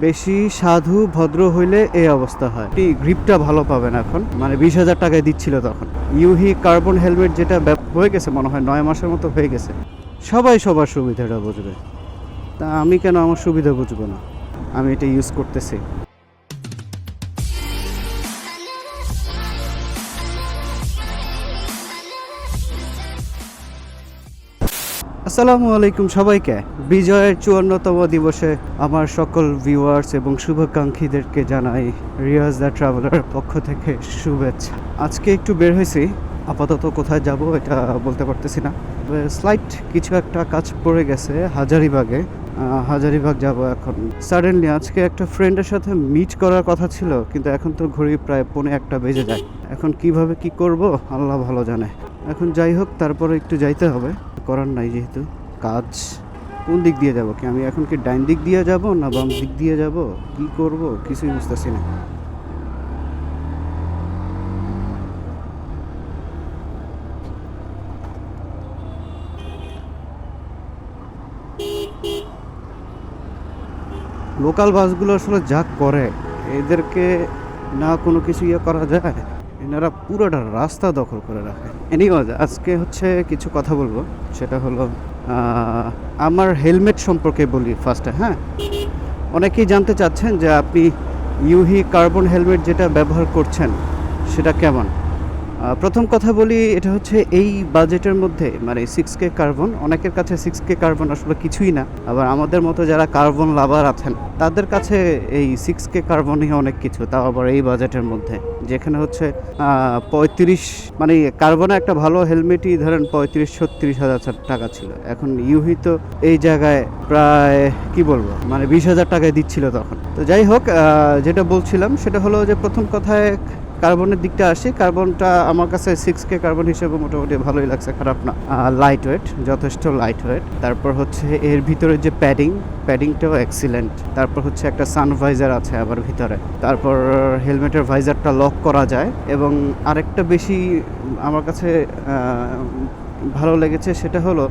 বেশি সাধু ভদ্র হইলে এই অবস্থা হয়। এই গ্রিপটা ভালো পাবেন এখন। মানে বিশ হাজার টাকায় দিচ্ছিল তখন। ইউহি কার্বন হেলমেট যেটা হয়ে গেছে মনে হয়, নয় মাসের মতো হয়ে গেছে। সবাই সবার সুবিধাটা বুঝবে। তা আমি কেন আমার সুবিধা বুঝব না? আমি এটা ইউজ করতেছি। আসসালামু আলাইকুম সবাইকে। বিজয়ের চুয়ান্নতম দিবসে আমার সকল ভিউয়ার্স এবং শুভাকাঙ্ক্ষীদেরকে জানাই রিয়াজ দ্য ট্রাভেলার পক্ষ থেকে শুভেচ্ছা। আজকে একটু বের হয়েছি। আপাতত কোথায় যাব এটা বলতে পারতেছি না। স্লাইট কিছু একটা কাজ পড়ে গেছে হাজারিবাগে। হাজারিবাগ যাব এখন। সাডেনলি আজকে একটা ফ্রেন্ডের সাথে মিট করার কথা ছিল, কিন্তু এখন তো ঘড়ি প্রায় পৌনে একটা বেজে যায়। এখন কীভাবে কি করব, আল্লাহ ভালো জানে। এখন যাই হোক, তারপরে একটু যাইতে হবে। করার নাই যেহেতু। কাজ কোন দিক দিয়ে যাব? কি আমি এখন কি ডাইন দিক দিয়ে যাব না বাম দিক দিয়ে যাব? কি করব? কিছুই বুঝতেছি না। লোকাল বাসগুলো আসলে যা করে, এদেরকে না কোনো কিছু ইয়ে করা যায়? এনারা পুরোটা রাস্তা দখল করে রাখে এনিওয়াজ আজকে হচ্ছে কিছু কথা বলব। সেটা হলো আমার হেলমেট সম্পর্কে বলি ফার্স্টে হ্যাঁ? অনেকেই জানতে চাচ্ছেন যে আপনি ইউহি কার্বন হেলমেট যেটা ব্যবহার করছেন, সেটা কেমন? প্রথম কথা বলি, এটা হচ্ছে এই বাজেটের মধ্যে মানে সিক্স কে কার্বন অনেকের কাছে সিক্স কে কার্বন আসলে কিছুই না। আবার আমাদের মতো যারা কার্বন লাভার আছেন, তাদের কাছে এই সিক্স কে কার্বনই অনেক কিছু, তাও আবার এই বাজেটের মধ্যে। যেখানে হচ্ছে পঁয়ত্রিশ মানে কার্বনে একটা ভালো হেলমেটই ধরেন পঁয়ত্রিশ, ছত্রিশ হাজার টাকা ছিল। এখন ইউহি তো এই জায়গায় প্রায়, কি বলব মানে বিশ হাজার টাকায় দিচ্ছিল তখন। তো যাই হোক যেটা বলছিলাম, সেটা হলো যে প্রথম কথায় কার্বনের দিকটা আসি, কার্বনটা আমার কাছে সিক্স কে কার্বন হিসেবে মোটামুটি ভালোই লাগছে, খারাপ না। লাইট ওয়েট যথেষ্ট লাইট ওয়েট তারপর হচ্ছে এর ভিতরে যে প্যাডিং প্যাডিংটাও এক্সিলেন্ট তারপর হচ্ছে একটা সানভাইজার আছে আবার ভিতরে। তারপর হেলমেটের ভাইজারটা লক করা যায় এবং আরেকটা বেশি আমার কাছে ভালো লেগেছে সেটা হলো,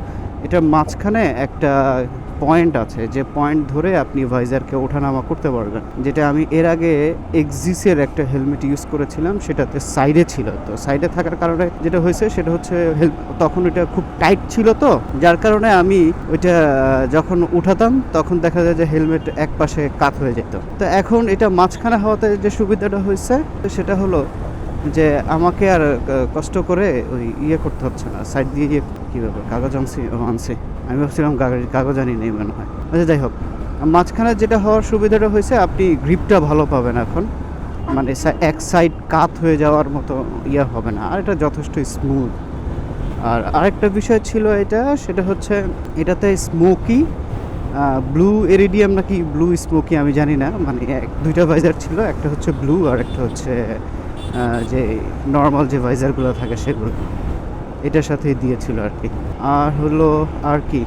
এটার মাঝখানে একটা পয়েন্ট আছে, যে পয়েন্ট ধরে আপনি ভাইজারকে ওঠানামা করতে পারবেন। যেটা আমি এর আগে এক্সিসের একটা হেলমেট ইউজ করেছিলাম, সেটাতে সাইডে ছিল। তো সাইডে থাকার কারণে যেটা হয়েছে, সেটা হচ্ছে তখন ওটা খুব টাইট ছিল তো, যার কারণে আমি ওইটা যখন উঠাতাম, তখন দেখা যায় যে হেলমেট এক পাশে কাত হয়ে যেত। তো এখন এটা মাঝখানে হওয়াতে যে সুবিধাটা হয়েছে, সেটা হলো যে আমাকে আর কষ্ট করে ওই ইয়ে করতে হচ্ছে না সাইড দিয়ে ইয়ে কী ব্যাপার, কাগজ আনছি আনছি। আমি ভাবছিলাম কাগজ আনি নেই মনে হয়। আচ্ছা যাই হোক। মাঝখানে যেটা হওয়ার সুবিধাটা হয়েছে, আপনি গ্রিপটা ভালো পাবেন এখন। মানে এক সাইড কাত হয়ে যাওয়ার মতো ইয়ে হবে না, আর এটা যথেষ্ট স্মুথ আর আরেকটা বিষয় ছিল এটা, সেটা হচ্ছে এটাতে স্মোকি ব্লু এরিডিয়াম নাকি ব্লু স্মোকি আমি জানি না মানে এক, দুইটা ভাইজার ছিল, একটা হচ্ছে ব্লু আর একটা হচ্ছে যে নর্মাল যে ভাইজারগুলো থাকে সেগুলো। এটার সাথে দিয়েছিল আর কি। আর হলো, আর কি?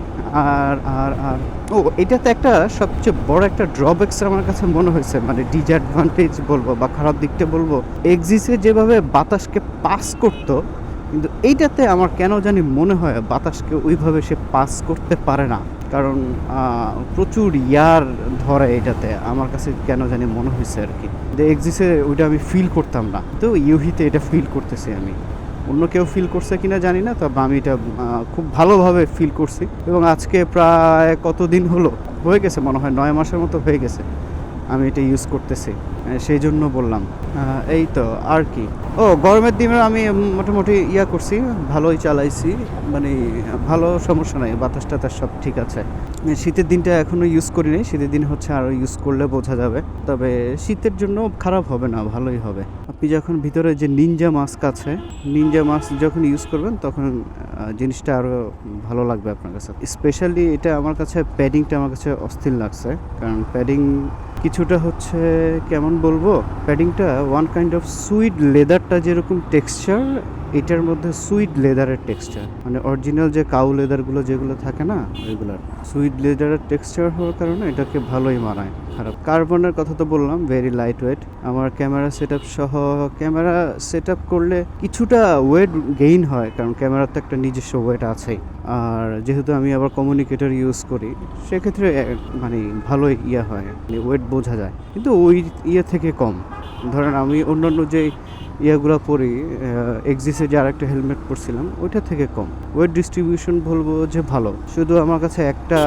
আর আর আর। ও, এটাতে একটা সবচেয়ে বড় একটা ড্রব্যাক্স আমার কাছে মনে হয়েছে মানে ডিসঅ্যাডভান্টেজ বলব বা খারাপ দিকটা বলব। এক্সিসে যেভাবে বাতাসকে পাস করতো, কিন্তু এইটাতে আমার কেন জানি মনে হয় বাতাসকে ওইভাবে সে পাস করতে পারে না। কারণ প্রচুর ইয়ার ধরে এটাতে। আমার কাছে কেন জানি মনে হয়েছে আর কি। এক্সিসে ওইটা আমি ফিল করতাম না। তো ইউহিতে এটা ফিল করতেছি আমি। অন্য কেউ ফিল করছে কিনা জানি না, তবে আমি এটা খুব ভালোভাবে ফিল করছি। এবং আজকে প্রায় কতদিন হলো? হয়ে গেছে মনে হয়, নয় মাসের মতো হয়ে গেছে আমি এটা ইউজ করতেছি। সেই জন্য বললাম। এই তো, আর কি। ও, গরমের দিনে আমি মোটামুটি ইয়া করছি, ভালোই চালাইছি মানে ভালো সমস্যা নাই, বাতাস টাতাস সব ঠিক আছে। শীতের দিনটা এখনও ইউজ করি নাই, শীতের দিন হচ্ছে আরও ইউজ করলে বোঝা যাবে। তবে শীতের জন্য খারাপ হবে না, ভালোই হবে। আপনি যখন ভিতরে যে নিনজা মাস্ক আছে নিনজা মাস্ক যখন ইউজ করবেন, তখন জিনিসটা আরও ভালো লাগবে আপনার কাছে। স্পেশালি এটা আমার কাছে প্যাডিংটা আমার কাছে অস্থির লাগছে, কারণ প্যাডিং কিছুটা হচ্ছে কেমন বলব? প্যাডিংটা ওয়ান কাইন্ড অফ সুইট লেদারটা যেরকম টেক্সচার এটার মধ্যে সুইট লেদারের টেক্সচার মানে অরিজিনাল যে কাউ লেদারগুলো যেগুলো থাকে না ওইগুলোর সুইট লেদারের টেক্সচার হওয়ার কারণে এটাকে ভালোই মানায়। খারাপ। কার্বনের কথা তো বললাম ভেরি লাইট ওয়েট আমার ক্যামেরা সেট সহ, ক্যামেরা সেট করলে কিছুটা ওয়েট গেইন হয়, কারণ ক্যামেরার তো একটা নিজস্ব ওয়েট আছেই। আর যেহেতু আমি আবার কমিউনিকেটর ইউজ করি, সেক্ষেত্রে মানে ভালোই ইয়ে হয় ওয়েট বোঝা যায়। কিন্তু ওই ইয়ে থেকে কম। ধরেন আমি অন্যান্য যে ইয়েগুলো পরি এক্সিসে যে আরেকটা হেলমেট পরছিলাম, ওইটা থেকে কম। ওয়েট ডিস্ট্রিবিউশন বলব যে ভালো। শুধু আমার কাছে একটা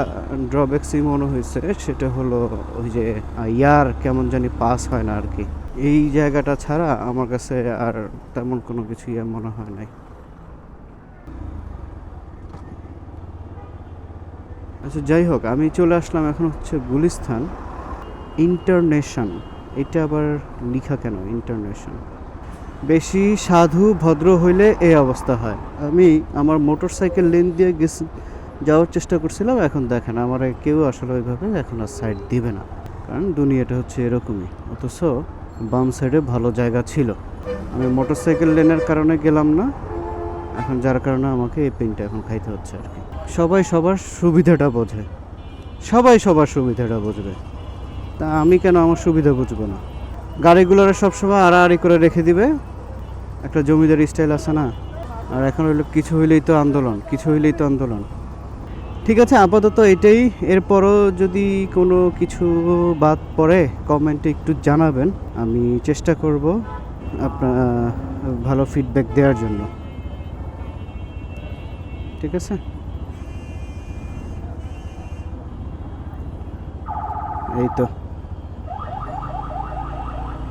ড্রব্যাক্সই মনে হয়েছে, সেটা হলো ওই যে ইয়ার কেমন জানি পাস হয় না আর কি এই জায়গাটা ছাড়া আমার কাছে আর তেমন কোনো কিছু ইয়ে মনে হয় নাই। আচ্ছা যাই হোক, আমি চলে আসলাম এখন হচ্ছে গুলিস্তান ইন্টারনেশন এটা আবার লিখা কেন? ইন্টারনেশন বেশি সাধু ভদ্র হইলে এই অবস্থা হয়। আমি আমার মোটর সাইকেল লেন দিয়ে গেছি, যাওয়ার চেষ্টা করছিলাম, এখন দেখেন আমার কেউ আসলে ওইভাবে এখন আর সাইড দিবে না। কারণ দুনিয়াটা হচ্ছে এরকমই, অথচ বাম সাইডে ভালো জায়গা ছিল। আমি মোটর সাইকেল লেনের কারণে গেলাম না, এখন যার কারণে আমাকে এই পেনটা এখন খাইতে হচ্ছে আর কি। সবাই সবার সুবিধাটা বোঝে। সবাই সবার সুবিধাটা বুঝবে। তা আমি কেন আমার সুবিধা বুঝব না? গাড়িগুলোর সবসময় আড়াআড়ি করে রেখে দিবে একটা জমিদারি স্টাইল আছে না? আর এখন হইল কিছু হইলেই তো আন্দোলন, কিছু হইলেই তো আন্দোলন। ঠিক আছে, আপাতত এটাই। এরপরও যদি কোনো কিছু বাদ পড়ে কমেন্টে একটু জানাবেন। আমি চেষ্টা করব আপনার ভালো ফিডব্যাক দেওয়ার জন্য। ঠিক আছে? এই তো।